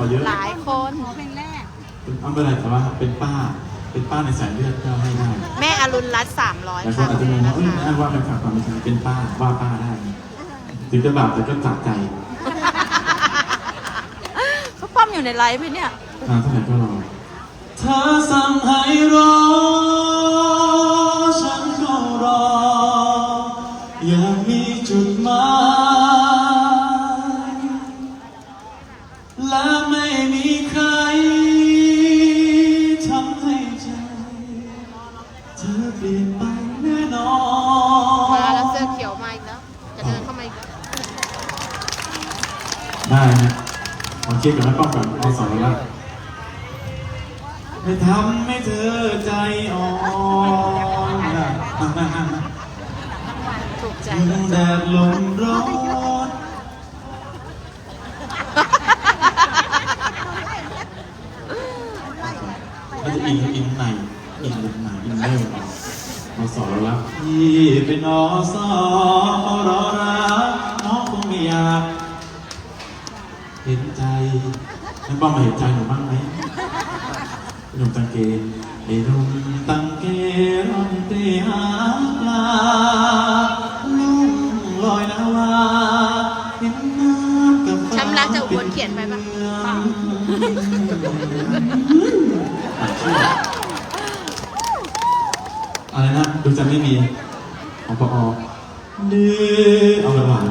อเยอะหลายคนเป็นเอาไปเลยแต่ว่าเป็นป้า เป็นป้าในสายเลือดก็ให้ได้แม่อรุณรัตน์สามร้อยแล้วก็ค่ะอาจจะมองนะว่าเอ้ยคะไม่ว่าเป็นข่าวความเป็นจริงเป็นป้าว่าป้าได้ ถึงจะบาปแต่ก็สะใจเขาป้อมอยู่ในไลฟ์ไหมเนี่ย ทางเท่าไหร่ก็รอ เธอสั่งให้รอ และไม่มีใครทำให้ใจ เธอเปลี่ยนไปแน่นอน มาแล้วเสื้อเขียวมาอีกแล้ว จะเดินเข้ามาอีกแล้วได้นะขอเช็คกับแม่ป้องก่อนเอาสอนแล้วไม่ทำให้เธอใจอ่อนนะมามามามาถูกใจยิงแดดลมร้อนเราจะ อินอินในอินในอินเนอร์เอสอนแล้วละพี่เป็นอสอรอรักน้องคงไม่อยากเห็นใจนั่นป้ามาเห็นใจหนูบ้างไหมหนุ่มตังเกไอ้หนุ่มตังเกร่อนเตหาปลาลุ่งลอยนาวาเห็นน้ำกับฟ้าช้ำรักจะอุบลเขียนไปปะป้า อะไรนะดูจะไม่มีของปอเดื้อเอาละหวาน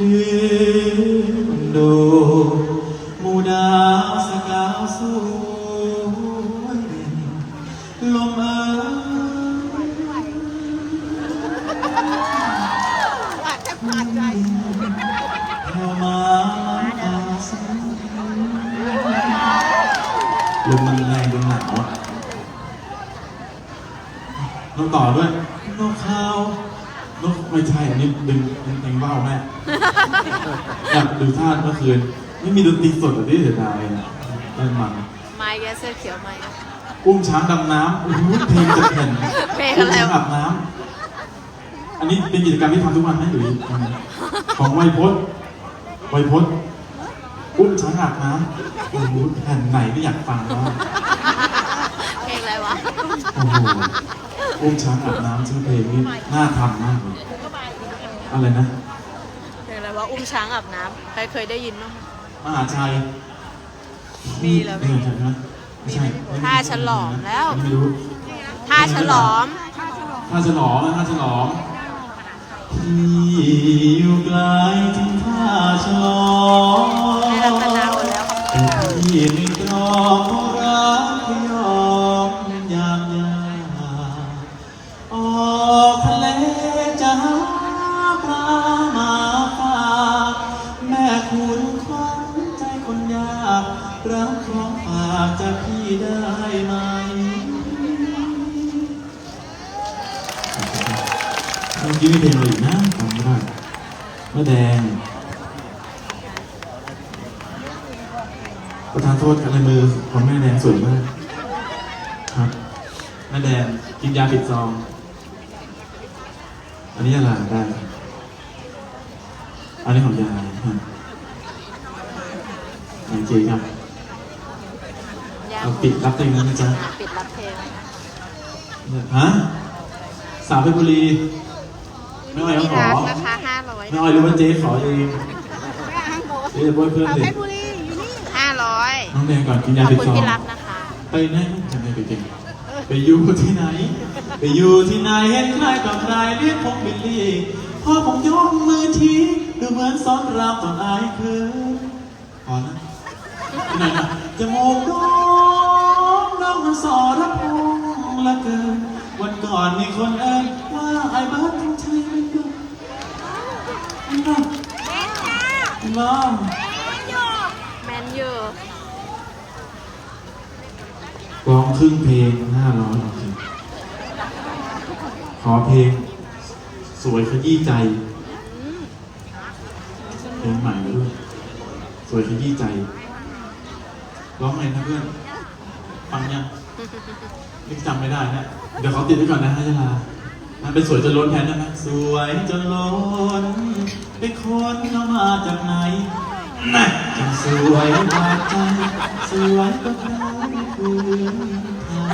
ดื้อดูหมูดาสกาวสวยลมเอ่ยแต้องต่อด้วยนกเขานกไม่ใช่อันนี้ดึงเพลงเบ้าแม่อยากดูท่าเมื่อคืน ไม่มีดนตรีสดแบบที่เสียดายอะได้มันมาอีกแล้วเสื้อเขียวมาอีกแล้วอุ้มช้างดำน้ำโอ้โหเพลงจะแผ่นเพลงอะไรวะมช้างอาบน้ำอันนี้เป็นกิจกรรมที่ทำทุกวันไหมหรือยังไงของไวยพจน์ไวยพจน์อุ้มช้างอาบน้ำโอ้โหแผ่นไหนไม่อยากฟังแล้วเพลงอะไรวะโอ้โห อุ้มช้างอาบน้ำชื่อเพลงนี้น่าทำมากเลยอะไรนะเพลงอะไรวะอุ้มช้างอาบน้ำใครเคยได้ยินบ้างมหาชัยมีเหรอไม่ใช่ไหมไม่ใช่ท่าฉลอมแล้วไม่รู้ท่าฉลอมท่าฉลอมนะท่าฉลอมที่อยู่ไกลถึงท่าฉลอมให้รัตนาหมดแล้วแต่ที่ไม่ คุณควันใจคนยากรับของฝากจากพี่ได้ไหม เมื่อกี้มีเพลงอะไรอีกนะจำไม่ได้แม่แดง ประธานโทษอะไรมือของแม่แดงสวยมากครับแม่แดงกินยาปิดซอง อันนี้อะไรได้ อันนี้ของยายครับ โอเคครับยากเอาปิดรับเพลงนั้นนะจ๊ะปิดรับเพลงฮะสาวเพชรบุรีไม่ไหวก็ที่ขอรักนะคะห้าร้อยไม่ไหวหรือว่าเจ๊ขอเองเจ๊จะบ้วยเพื่อนสิห้าร้อยน้องแดงก่อนกินขยาอบปิดคุณซองที่รักนะคะไปไหนจะไม่ไปกินไปอยู่ที่ไหน ไปอยู่ที่ไหนเห็นใครกับใครเรียกผมบิลลี่พอผมยกมือทีดูเหมือนซ้อนรามตอนอายคืนพอนะ ที่ไหนนะจมูกน้องน้องมันสอระพงละเกิน วันก่อนมีคนเอ่ยว่าไอ้เบิร์ดต้องใช้ไม่เกินน้องน้องแมนยูร้องครึ่งเพลงห้าร้อยขอเพลง สวยขยี้ใจเพลงใหม่ด้วยสวยขยี้ใจ ร้องไงนะเพื่อน ฟังยังนี่จำไม่ได้นะ เดี๋ยวเขาติดไว้ก่อนนะฮะยาลานเป็นสวยจนล้นแทนได้ไหมสวยจนล้นเป็นคนเข้ามาจากไหนน่ะใจสวยบาดใจสวยก็ได้เพื่อนทาง